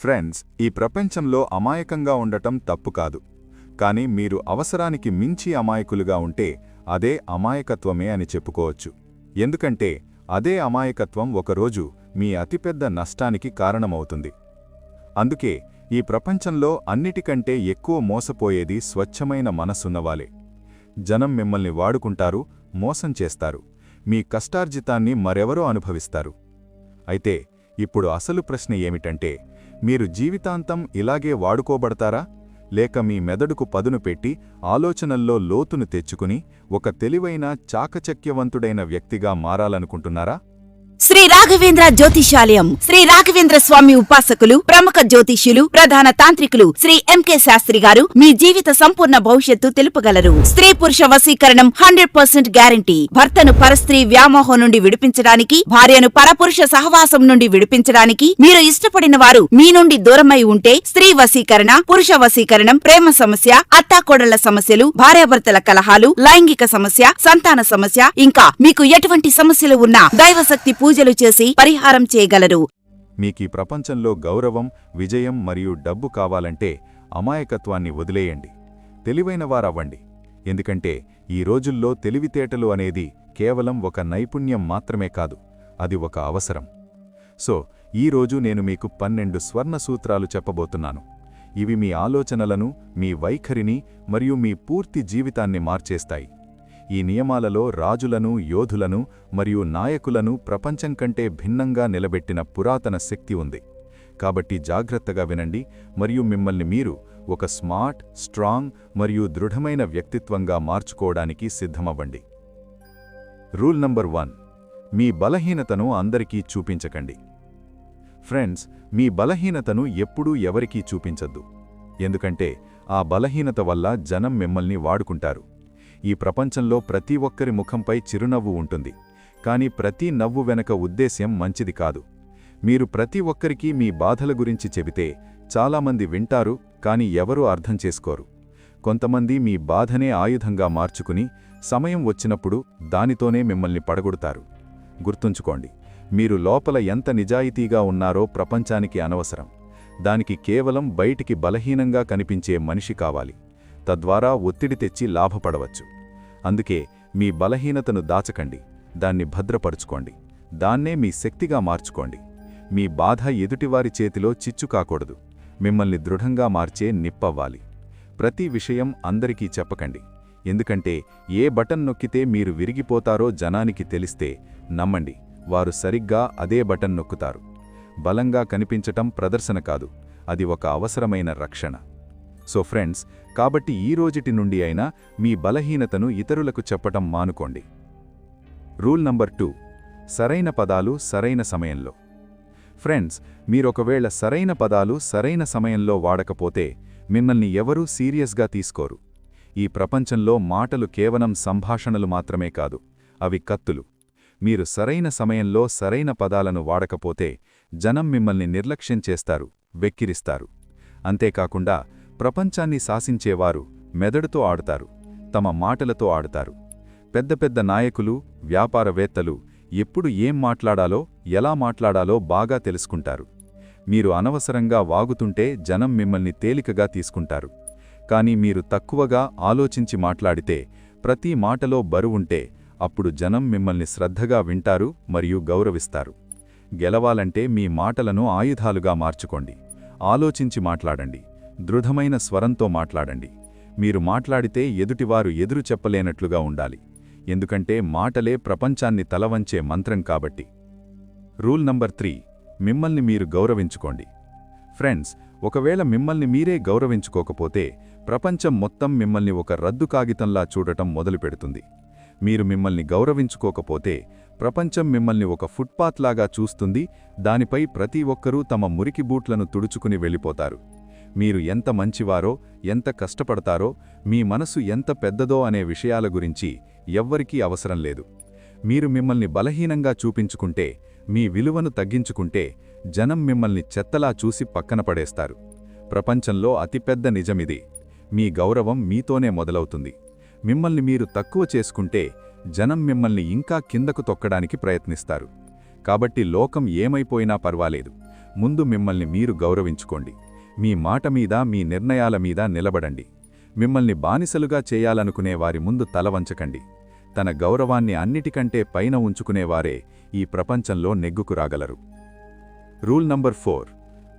Friends ఈ ప్రపంచంలో అమాయకంగా ఉండటం తప్పు కాదు. కానీ మీరు అవసరానికి మించి అమాయకులుగా ఉంటే అదే అమాయకత్వమే అని చెప్పుకోవచ్చు. ఎందుకంటే అదే అమాయకత్వం ఒకరోజు మీ అతిపెద్ద నష్టానికి కారణమవుతుంది. అందుకే ఈ ప్రపంచంలో అన్నిటికంటే ఎక్కువ మోసపోయేది స్వచ్ఛమైన మనసున్నవాలే. జనం మిమ్మల్ని వాడుకుంటారు మోసం చేస్తారు. మీ కష్టార్జితాన్ని మరెవరో అనుభవిస్తారు. అయితే ఇప్పుడు అసలు ప్రశ్న ఏమిటంటే మీరు జీవితాంతం ఇలాగే వాడుకోబడతారా? లేక మీ మెదడుకు పదును పెట్టి ఆలోచనల్లో లోతును తెచ్చుకుని ఒక తెలివైన చాకచక్యవంతుడైన వ్యక్తిగా మారాలనుకుంటున్నారా? శ్రీ రాఘవేంద్ర జ్యోతిషాలయం శ్రీ రాఘవేంద్ర స్వామి ఉపాసకులు ప్రముఖ జ్యోతిష్యులు ప్రధాన తాంత్రికులు శ్రీ ఎంకే శాస్త్రి గారు మీ జీవిత సంపూర్ణ భవిష్యత్తు తెలుపగలరు. స్త్రీ పురుష వశీకరణం హండ్రెడ్ పర్సెంట్ గ్యారంటీ. భర్తను పరస్త్రీ వ్యామోహం నుండి విడిపించడానికి భార్యను పరపురుష సహవాసం నుండి విడిపించడానికి మీరు ఇష్టపడిన వారు మీ నుండి దూరమై ఉంటే స్త్రీ వశీకరణ పురుష వశీకరణం ప్రేమ సమస్య అత్తాకోడళ్ళ సమస్యలు భార్యాభర్తల కలహాలు లైంగిక సమస్య సంతాన సమస్య ఇంకా మీకు ఎటువంటి సమస్యలు ఉన్నా దైవశక్తి పూజలు చేసి పరిహారం చేయగలరు. మీకీ ప్రపంచంలో గౌరవం విజయం మరియు డబ్బు కావాలంటే అమాయకత్వాన్ని వదిలేయండి. తెలివైనవారవ్వండి. ఎందుకంటే ఈ రోజుల్లో తెలివితేటలు అనేది కేవలం ఒక నైపుణ్యం మాత్రమే కాదు అది ఒక అవసరం. సో ఈరోజు నేను మీకు పన్నెండు స్వర్ణ సూత్రాలు చెప్పబోతున్నాను. ఇవి మీ ఆలోచనలను మీ వైఖరిని మరియు మీ పూర్తి జీవితాన్ని మార్చేస్తాయి. ఈ నియమాలలో రాజులను యోధులను మరియు నాయకులను ప్రపంచం కంటే భిన్నంగా నిలబెట్టిన పురాతన శక్తి ఉంది. కాబట్టి జాగ్రత్తగా వినండి మరియు మిమ్మల్ని మీరు ఒక స్మార్ట్ స్ట్రాంగ్ మరియు దృఢమైన వ్యక్తిత్వంగా మార్చుకోవడానికి సిద్ధమవ్వండి. Rule number one. మీ బలహీనతను అందరికీ చూపించకండి. ఫ్రెండ్స్ మీ బలహీనతను ఎప్పుడూ ఎవరికీ చూపించద్దు. ఎందుకంటే ఆ బలహీనత వల్ల జనం మిమ్మల్ని వాడుకుంటారు. ఈ ప్రపంచంలో ప్రతి ఒక్కరి ముఖంపై చిరునవ్వు ఉంటుంది. కానీ ప్రతి నవ్వు వెనక ఉద్దేశ్యం మంచిది కాదు. మీరు ప్రతి ఒక్కరికీ మీ బాధల గురించి చెబితే చాలామంది వింటారు కాని ఎవరూ అర్థం చేసుకోరు. కొంతమంది మీ బాధనే ఆయుధంగా మార్చుకుని సమయం వచ్చినప్పుడు దానితోనే మిమ్మల్ని పడగొడతారు. గుర్తుంచుకోండి మీరు లోపల ఎంత నిజాయితీగా ఉన్నారో ప్రపంచానికి అనవసరం. దానికి కేవలం బయటికి బలహీనంగా కనిపించే మనిషి కావాలి. తద్వారా ఒత్తిడి తెచ్చి లాభపడవచ్చు. అందుకే మీ బలహీనతను దాచకండి. దాన్ని భద్రపరుచుకోండి. దాన్నే మీ శక్తిగా మార్చుకోండి. మీ బాధ ఎదుటివారి చేతిలో చిచ్చు కాకూడదు. మిమ్మల్ని దృఢంగా మార్చే నిప్పవ్వాలి. ప్రతి విషయం అందరికీ చెప్పకండి. ఎందుకంటే ఏ బటన్ నొక్కితే మీరు విరిగిపోతారో జనానికి తెలిస్తే నమ్మండి వారు సరిగ్గా అదే బటన్ నొక్కుతారు. బలంగా కనిపించటం ప్రదర్శన కాదు. అది ఒక అవసరమైన రక్షణ. సో ఫ్రెండ్స్ కాబట్టి ఈ రోజుటి నుండి అయినా మీ బలహీనతను ఇతరులకు చెప్పటం మానుకోండి. రూల్ నంబర్ టూ సరైన పదాలు సరైన సమయంలో. ఫ్రెండ్స్ మీరొకవేళ సరైన పదాలు సరైన సమయంలో వాడకపోతే మిమ్మల్ని ఎవరూ సీరియస్గా తీసుకోరు. ఈ ప్రపంచంలో మాటలు కేవలం సంభాషణలు మాత్రమే కాదు అవి కత్తులు. మీరు సరైన సమయంలో సరైన పదాలను వాడకపోతే జనం మిమ్మల్ని నిర్లక్ష్యం చేస్తారు వెక్కిరిస్తారు. అంతేకాకుండా ప్రపంచాన్ని శాసించేవారు మెదడుతో ఆడతారు తమ మాటలతో ఆడతారు. పెద్ద పెద్ద నాయకులు వ్యాపారవేత్తలు ఎప్పుడు ఏం మాట్లాడాలో ఎలా మాట్లాడాలో బాగా తెలుసుకుంటారు. మీరు అనవసరంగా వాగుతుంటే జనం మిమ్మల్ని తేలికగా తీసుకుంటారు. కానీ మీరు తక్కువగా ఆలోచించి మాట్లాడితే ప్రతి మాటలో బరువుంటే అప్పుడు జనం మిమ్మల్ని శ్రద్ధగా వింటారు మరియు గౌరవిస్తారు. గెలవాలంటే మీ మాటలను ఆయుధాలుగా మార్చుకోండి. ఆలోచించి మాట్లాడండి. దృఢమైన స్వరంతో మాట్లాడండి. మీరు మాట్లాడితే ఎదుటివారు ఎదురు చెప్పలేనట్లుగా ఉండాలి. ఎందుకంటే మాటలే ప్రపంచాన్ని తలవంచే మంత్రం కాబట్టి. రూల్ నంబర్ త్రీ మిమ్మల్ని మీరు గౌరవించుకోండి. ఫ్రెండ్స్ ఒకవేళ మిమ్మల్ని మీరే గౌరవించుకోకపోతే ప్రపంచం మొత్తం మిమ్మల్ని ఒక రద్దు కాగితంలా చూడటం మొదలుపెడుతుంది. మీరు మిమ్మల్ని గౌరవించుకోకపోతే ప్రపంచం మిమ్మల్ని ఒక ఫుట్పాత్లాగా చూస్తుంది దానిపై ప్రతి ఒక్కరూ తమ మురికి బూట్లను తుడుచుకుని వెళ్ళిపోతారు. మీరు ఎంత మంచివారో ఎంత కష్టపడతారో మీ మనసు ఎంత పెద్దదో అనే విషయాల గురించి ఎవ్వరికీ అవసరం లేదు. మీరు మిమ్మల్ని బలహీనంగా చూపించుకుంటే మీ విలువను తగ్గించుకుంటే జనం మిమ్మల్ని చెత్తలా చూసి పక్కన పడేస్తారు. ప్రపంచంలో అతిపెద్ద నిజమిది. మీ గౌరవం మీతోనే మొదలవుతుంది. మిమ్మల్ని మీరు తక్కువ చేసుకుంటే జనం మిమ్మల్ని ఇంకా కిందకు తొక్కడానికి ప్రయత్నిస్తారు. కాబట్టి లోకం ఏమైపోయినా పర్వాలేదు. ముందు మిమ్మల్ని మీరు గౌరవించుకోండి. మీ మాట మీద మీ నిర్ణయాల మీద నిలబడండి. మిమ్మల్ని బానిసలుగా చేయాలనుకునే వారి ముందు తలవంచకండి తన గౌరవాన్ని అన్నిటికంటే పైన ఉంచుకునేవారే ఈ ప్రపంచంలో నెగ్గుకురాగలరు రూల్ నంబర్ ఫోర్.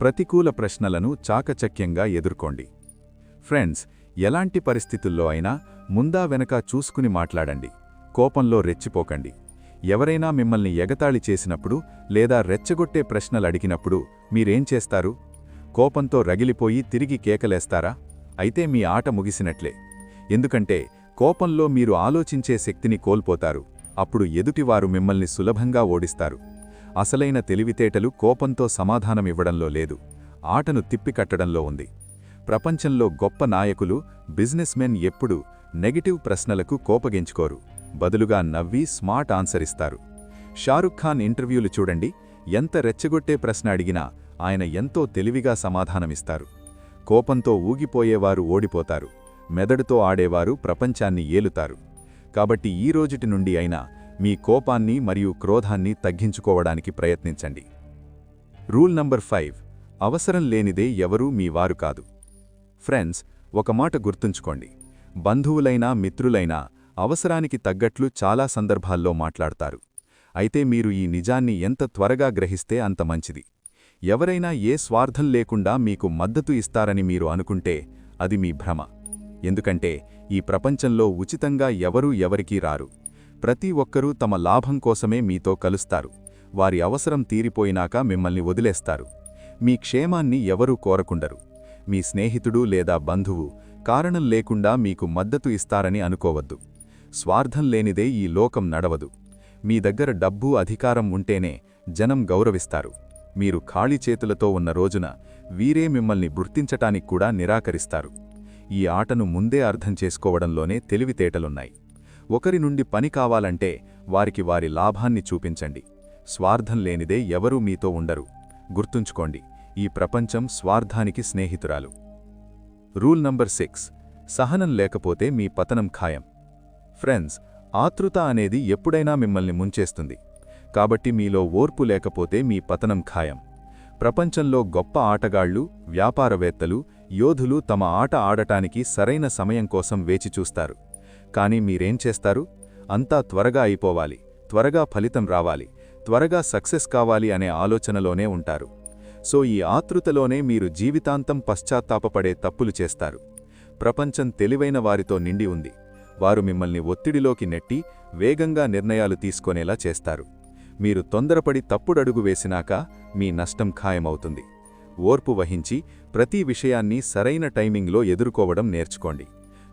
ప్రతికూల ప్రశ్నలను చాకచక్యంగా ఎదుర్కోండి. ఫ్రెండ్స్ ఎలాంటి పరిస్థితుల్లో అయినా ముందా వెనక చూసుకుని మాట్లాడండి. కోపంలో రెచ్చిపోకండి. ఎవరైనా మిమ్మల్ని ఎగతాళి చేసినప్పుడు లేదా రెచ్చగొట్టే ప్రశ్నలు అడిగినప్పుడు మీరేం చేస్తారు? కోపంతో రగిలిపోయి తిరిగి కేకలేస్తారా? అయితే మీ ఆట ముగిసినట్లే. ఎందుకంటే కోపంలో మీరు ఆలోచించే శక్తిని కోల్పోతారు. అప్పుడు ఎదుటివారు మిమ్మల్ని సులభంగా ఓడిస్తారు. అసలైన తెలివితేటలు కోపంతో సమాధానమివ్వడంలో లేదు. ఆటను తిప్పికట్టడంలో ఉంది. ప్రపంచంలో గొప్ప నాయకులు బిజినెస్ మెన్ ఎప్పుడూ నెగిటివ్ ప్రశ్నలకు కోపగించుకోరు. బదులుగా నవ్వి స్మార్ట్ ఆన్సర్ ఇస్తారు షారుఖ్ ఖాన్ ఇంటర్వ్యూలు చూడండి. ఎంత రెచ్చగొట్టే ప్రశ్న అడిగినా ఆయన ఎంతో తెలివిగా సమాధానమిస్తారు. కోపంతో ఊగిపోయేవారు ఓడిపోతారు. మెదడుతో ఆడేవారు ప్రపంచాన్ని ఏలుతారు. కాబట్టి ఈ రోజుటి నుండి అయినా మీ కోపాన్ని మరియు క్రోధాన్ని తగ్గించుకోవడానికి ప్రయత్నించండి. Rule number five. అవసరం లేనిదే ఎవరూ మీ వారు కాదు. ఫ్రెండ్స్ ఒక మాట గుర్తుంచుకోండి. బంధువులైనా మిత్రులైనా అవసరానికి తగ్గట్లు చాలా సందర్భాల్లో మాట్లాడతారు. అయితే మీరు ఈ నిజాన్ని ఎంత త్వరగా గ్రహిస్తే అంత మంచిది. ఎవరైనా ఏ స్వార్థం లేకుండా మీకు మద్దతు ఇస్తారని మీరు అనుకుంటే అది మీ భ్రమ. ఎందుకంటే ఈ ప్రపంచంలో ఉచితంగా ఎవరూ ఎవరికీ రారు. ప్రతి ఒక్కరూ తమ లాభం కోసమే మీతో కలుస్తారు. వారి అవసరం తీరిపోయినాక మిమ్మల్ని వదిలేస్తారు. మీ క్షేమాన్ని ఎవరూ కోరకుండరు. మీ స్నేహితుడు లేదా బంధువు కారణం లేకుండా మీకు మద్దతు ఇస్తారని అనుకోవద్దు. స్వార్థం లేనిదే ఈ లోకం నడవదు. మీ దగ్గర డబ్బు అధికారం ఉంటేనే జనం గౌరవిస్తారు. మీరు ఖాళీ చేతులతో ఉన్న రోజున వీరే మిమ్మల్ని గుర్తించటానికి కూడా నిరాకరిస్తారు. ఈ ఆటను ముందే అర్థం చేసుకోవడంలోనే తెలివితేటలున్నాయి. ఒకరి నుండి పని కావాలంటే వారికి వారి లాభాన్ని చూపించండి. స్వార్థం లేనిదే ఎవరూ మీతో ఉండరు. గుర్తుంచుకోండి ఈ ప్రపంచం స్వార్థానికి స్నేహితురాలు. రూల్ నంబర్ సిక్స్ సహనం లేకపోతే మీ పతనం ఖాయం. ఫ్రెండ్స్ ఆతృత అనేది ఎప్పుడైనా మిమ్మల్ని ముంచేస్తుంది. కాబట్టి మీలో ఓర్పు లేకపోతే మీ పతనం ఖాయం. ప్రపంచంలో గొప్ప ఆటగాళ్ళు వ్యాపారవేత్తలు యోధులు తమ ఆట ఆడటానికి సరైన సమయం కోసం వేచిచూస్తారు కానీ మీరేం చేస్తారు? అంతా త్వరగా అయిపోవాలి త్వరగా ఫలితం రావాలి త్వరగా సక్సెస్ కావాలి అనే ఆలోచనలోనే ఉంటారు. సో ఈ ఆతృతలోనే మీరు జీవితాంతం పశ్చాత్తాపపడే తప్పులు చేస్తారు. ప్రపంచం తెలివైన వారితో నిండి ఉంది. వారు మిమ్మల్ని ఒత్తిడిలోకి నెట్టి వేగంగా నిర్ణయాలు తీసుకునేలా చేస్తారు. మీరు తొందరపడి తప్పుడడుగు వేసినాక మీ నష్టం ఖాయమవుతుంది. ఓర్పు వహించి ప్రతి విషయాన్ని సరైన టైమింగ్లో ఎదుర్కోవడం నేర్చుకోండి.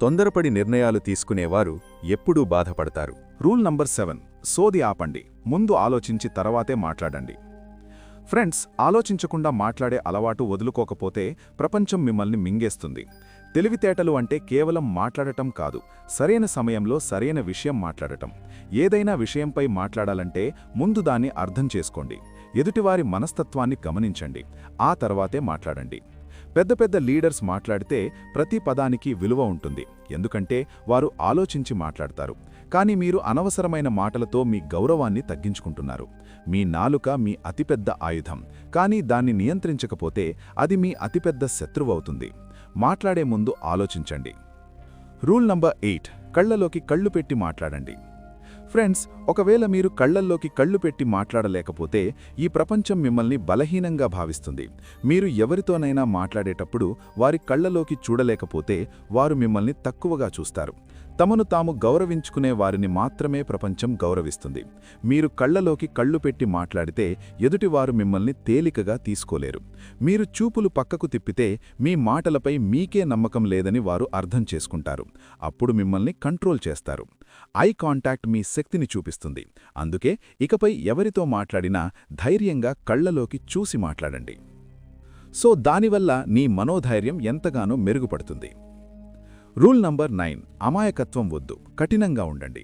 తొందరపడి నిర్ణయాలు తీసుకునేవారు ఎప్పుడూ బాధపడతారు. Rule number seven. సోది ఆపండి. ముందు ఆలోచించి తర్వాతే మాట్లాడండి. ఫ్రెండ్స్ ఆలోచించకుండా మాట్లాడే అలవాటు వదులుకోకపోతే ప్రపంచం మిమ్మల్ని మింగేస్తుంది. తెలివితేటలు అంటే కేవలం మాట్లాడటం కాదు. సరైన సమయంలో సరైన విషయం మాట్లాడటం. ఏదైనా విషయంపై మాట్లాడాలంటే ముందు దాన్ని అర్థం చేసుకోండి. ఎదుటివారి మనస్తత్వాన్ని గమనించండి. ఆ తర్వాతే మాట్లాడండి. పెద్ద పెద్ద లీడర్స్ మాట్లాడితే ప్రతి పదానికి విలువ ఉంటుంది. ఎందుకంటే వారు ఆలోచించి మాట్లాడతారు. కానీ మీరు అనవసరమైన మాటలతో మీ గౌరవాన్ని తగ్గించుకుంటున్నారు. మీ నాలుక మీ అతిపెద్ద ఆయుధం. కానీ దాన్ని నియంత్రించకపోతే అది మీ అతిపెద్ద శత్రువవుతుంది మాట్లాడే ముందు ఆలోచించండి. రూల్ నంబర్ ఎయిట్ కళ్ళలోకి కళ్ళు పెట్టి మాట్లాడండి. ఫ్రెండ్స్ ఒకవేళ మీరు కళ్ళల్లోకి కళ్ళు పెట్టి మాట్లాడలేకపోతే ఈ ప్రపంచం మిమ్మల్ని బలహీనంగా భావిస్తుంది. మీరు ఎవరితోనైనా మాట్లాడేటప్పుడు వారి కళ్ళలోకి చూడలేకపోతే వారు మిమ్మల్ని తక్కువగా చూస్తారు. తమను తాము గౌరవించుకునే వారిని మాత్రమే ప్రపంచం గౌరవిస్తుంది. మీరు కళ్ళలోకి కళ్ళు పెట్టి మాట్లాడితే ఎదుటివారు మిమ్మల్ని తేలికగా తీసుకోలేరు. మీరు చూపులు పక్కకు తిప్పితే మీ మాటలపై మీకే నమ్మకం లేదని వారు అర్థం చేసుకుంటారు. అప్పుడు మిమ్మల్ని కంట్రోల్ చేస్తారు. ఐ కాంటాక్ట్ మీ శక్తిని చూపిస్తుంది. అందుకే ఇకపై ఎవరితో మాట్లాడినా ధైర్యంగా కళ్ళలోకి చూసి మాట్లాడండి. సో దానివల్ల నీ మనోధైర్యం ఎంతగానో మెరుగుపడుతుంది. రూల్ నంబర్ నైన్ అమాయకత్వం వద్దు కఠినంగా ఉండండి.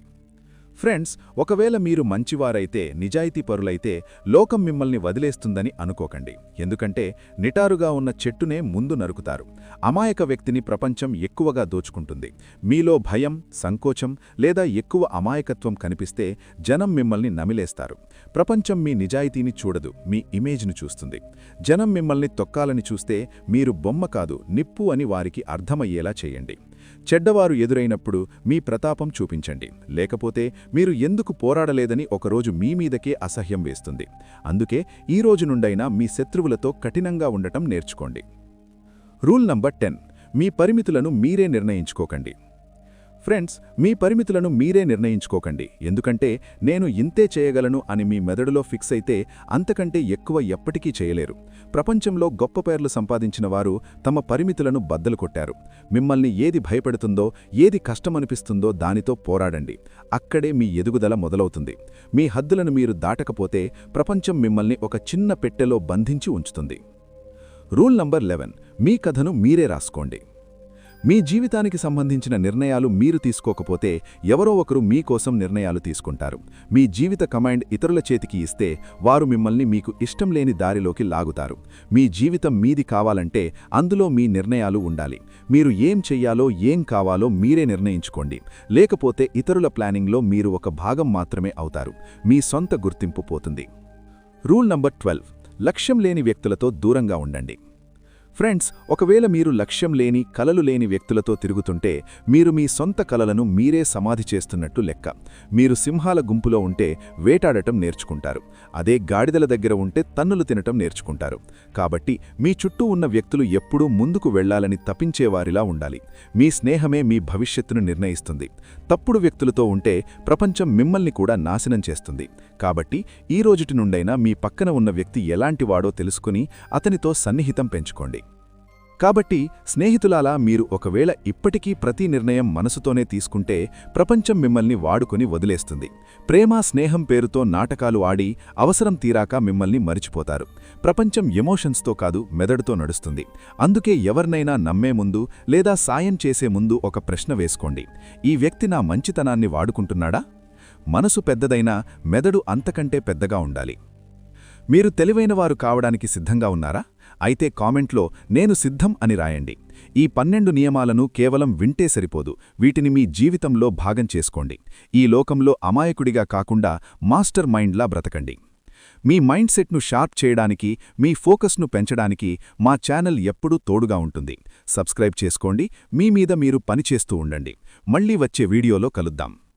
ఫ్రెండ్స్ ఒకవేళ మీరు మంచివారైతే నిజాయితీపరులైతే లోకం మిమ్మల్ని వదిలేస్తుందని అనుకోకండి. ఎందుకంటే నిటారుగా ఉన్న చెట్టునే ముందు నరుకుతారు. అమాయక వ్యక్తిని ప్రపంచం ఎక్కువగా దోచుకుంటుంది. మీలో భయం సంకోచం లేదా ఎక్కువ అమాయకత్వం కనిపిస్తే జనం మిమ్మల్ని నమిలేస్తారు. ప్రపంచం మీ నిజాయితీని చూడదు మీ ఇమేజ్ను చూస్తుంది. జనం మిమ్మల్ని తొక్కాలని చూస్తే మీరు బొమ్మ కాదు నిప్పు అని వారికి అర్థమయ్యేలా చేయండి. చెడ్డవారు ఎదురైనప్పుడు మీ ప్రతాపం చూపించండి. లేకపోతే మీరు ఎందుకు పోరాడలేదని ఒకరోజు మీ మీదకే అసహ్యం వేస్తుంది. అందుకే ఈ రోజు నుండైనా మీ శత్రువులతో కఠినంగా ఉండటం నేర్చుకోండి. Rule number ten. మీ పరిమితులను మీరే నిర్ణయించుకోకండి. ఫ్రెండ్స్ మీ పరిమితులను మీరే నిర్ణయించుకోకండి. ఎందుకంటే నేను ఇంతే చేయగలను అని మీ మెదడులో ఫిక్స్ అయితే అంతకంటే ఎక్కువ ఎప్పటికీ చేయలేరు. ప్రపంచంలో గొప్ప పేర్లు సంపాదించిన వారు తమ పరిమితులను బద్దలు కొట్టారు. మిమ్మల్ని ఏది భయపెడుతుందో ఏది కష్టమనిపిస్తుందో దానితో పోరాడండి. అక్కడే మీ ఎదుగుదల మొదలవుతుంది. మీ హద్దులను మీరు దాటకపోతే ప్రపంచం మిమ్మల్ని ఒక చిన్న పెట్టెలో బంధించి ఉంచుతుంది. Rule number eleven. మీ కథను మీరే రాసుకోండి. మీ జీవితానికి సంబంధించిన నిర్ణయాలు మీరు తీసుకోకపోతే ఎవరో ఒకరు మీకోసం నిర్ణయాలు తీసుకుంటారు. మీ జీవిత కమాండ్ ఇతరుల చేతికి ఇస్తే వారు మిమ్మల్ని మీకు ఇష్టం లేని దారిలోకి లాగుతారు. మీ జీవితం మీది కావాలంటే అందులో మీ నిర్ణయాలు ఉండాలి. మీరు ఏం చెయ్యాలో ఏం కావాలో మీరే నిర్ణయించుకోండి. లేకపోతే ఇతరుల ప్లానింగ్లో మీరు ఒక భాగం మాత్రమే అవుతారు. మీ సొంత గుర్తింపు పోతుంది. Rule number twelve. లక్ష్యం లేని వ్యక్తులతో దూరంగా ఉండండి. ఫ్రెండ్స్ ఒకవేళ మీరు లక్ష్యం లేని కలలు లేని వ్యక్తులతో తిరుగుతుంటే మీరు మీ సొంత కలలను మీరే సమాధి చేస్తున్నట్టు లెక్క. మీరు సింహాల గుంపులో ఉంటే వేటాడటం నేర్చుకుంటారు. అదే గాడిదల దగ్గర ఉంటే తన్నులు తినటం నేర్చుకుంటారు. కాబట్టి మీ చుట్టూ ఉన్న వ్యక్తులు ఎప్పుడూ ముందుకు వెళ్ళాలని తప్పించేవారిలా ఉండాలి. మీ స్నేహమే మీ భవిష్యత్తును నిర్ణయిస్తుంది. తప్పుడు వ్యక్తులతో ఉంటే ప్రపంచం మిమ్మల్ని కూడా నాశనం చేస్తుంది. కాబట్టి ఈ రోజుటి నుండైనా మీ పక్కన ఉన్న వ్యక్తి ఎలాంటివాడో తెలుసుకుని అతనితో సన్నిహితం పెంచుకోండి. కాబట్టి స్నేహితులాలా మీరు ఒకవేళ ఇప్పటికీ ప్రతి నిర్ణయం మనసుతోనే తీసుకుంటే ప్రపంచం మిమ్మల్ని వాడుకొని వదిలేస్తుంది. ప్రేమ స్నేహం పేరుతో నాటకాలు ఆడి అవసరం తీరాక మిమ్మల్ని మరిచిపోతారు. ప్రపంచం ఎమోషన్స్తో కాదు మెదడుతో నడుస్తుంది. అందుకే ఎవరినైనా నమ్మే ముందు లేదా సాయం చేసే ముందు ఒక ప్రశ్న వేసుకోండి. ఈ వ్యక్తి నా మంచితనాన్ని వాడుకుంటున్నాడా? మనసు పెద్దదైనా మెదడు అంతకంటే పెద్దగా ఉండాలి. మీరు తెలివైనవారు కావడానికి సిద్ధంగా ఉన్నారా? అయితే కామెంట్లో నేను సిద్ధం అని రాయండి. ఈ పన్నెండు నియమాలను కేవలం వింటే సరిపోదు. వీటిని మీ జీవితంలో భాగం చేసుకోండి. ఈ లోకంలో అమాయకుడిగా కాకుండా మాస్టర్ మైండ్లా బ్రతకండి. మీ మైండ్ సెట్ను షార్ప్ చేయడానికి మీ ఫోకస్ను పెంచడానికి మా ఛానల్ ఎప్పుడూ తోడుగా ఉంటుంది. సబ్స్క్రైబ్ చేసుకోండి. మీ మీద మీరు పనిచేస్తూ ఉండండి. మళ్ళీ వచ్చే వీడియోలో కలుద్దాం.